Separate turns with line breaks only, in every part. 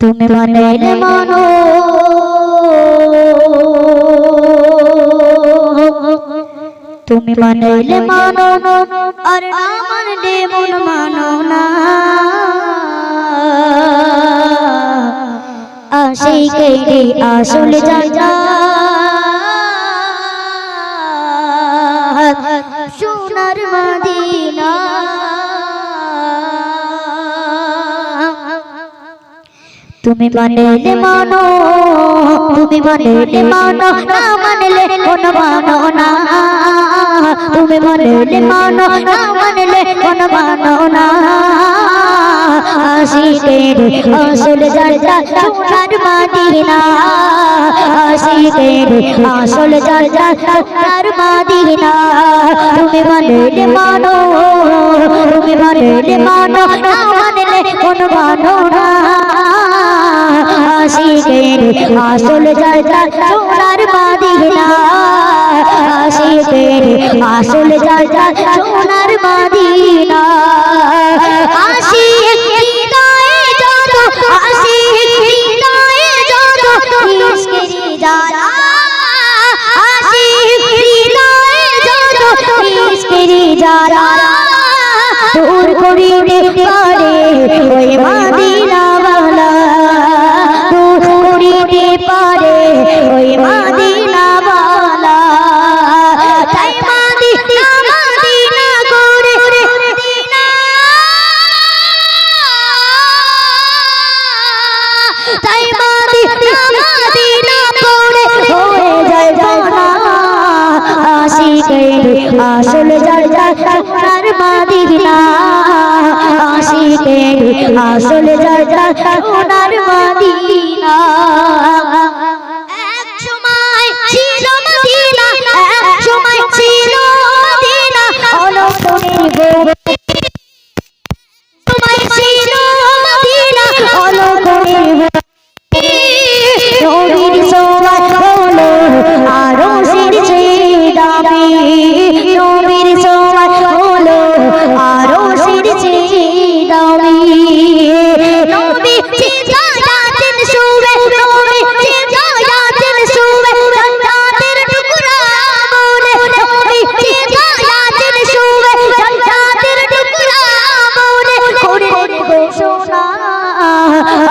তুমি বানাইলে মনো তুমি বানাইলে মানো আর আমার দেবন মন মানো না। আশিকে আসল জায়গা। তুমি মানলে মানো তুমি মানলে মানো না মানলে কোন মানো না। তুমি মানলে মানো না মানলে কোন মানো না। আশিকের আসল জায়গা সোনার মদিনা আশিকের আসল জায়গা সোনার মদিনা তুমি মানলে মানো তুমি মানলে মানো না মানলে কোন মানো আসল জায়গা সোনার মদিনা আশিকের আসল জায়গা সোনার মদিনা আশিক হৃদয়ে যত আশিক দূর করিতে আসল তার মাদিনা। আশিকের আসল সোনার মদিনা। ঘোষণা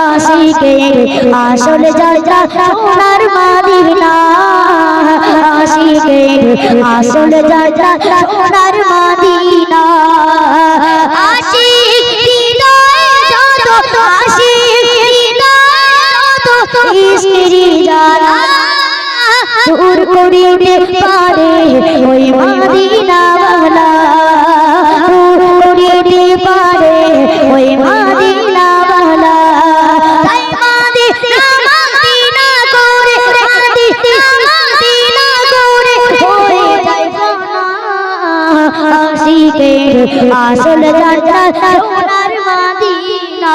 আশিকের আসল জায়গা সোনার মদিনা। আশিকের আসল জায়গা সোনার করিতে পারে, ওই মদিনাওয়ালা। দূর করিতে পারে, ওই মদিনা মদিনা মদিনা মদিনা জানা আসল জায়গা সোনার মদিনা।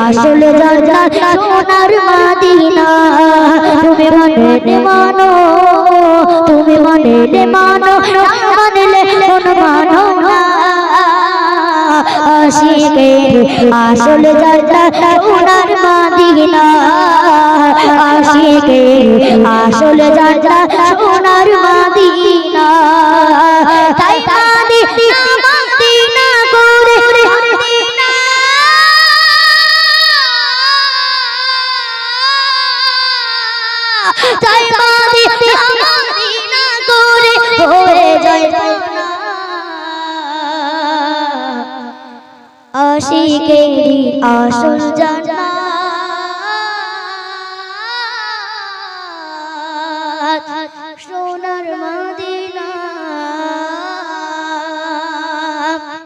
আসল জায়গা সোনার মদিনা। তুমি মনে মানো তুমি মনে মানো মানলে কোন মানো না। আশিকের সোনার মদিনা। আশিকের আসল জায়গা সোনার মদিনা। তাই চাই মদিনা মদিনা করে হয়ে যায় আশিকেরি আসল জানা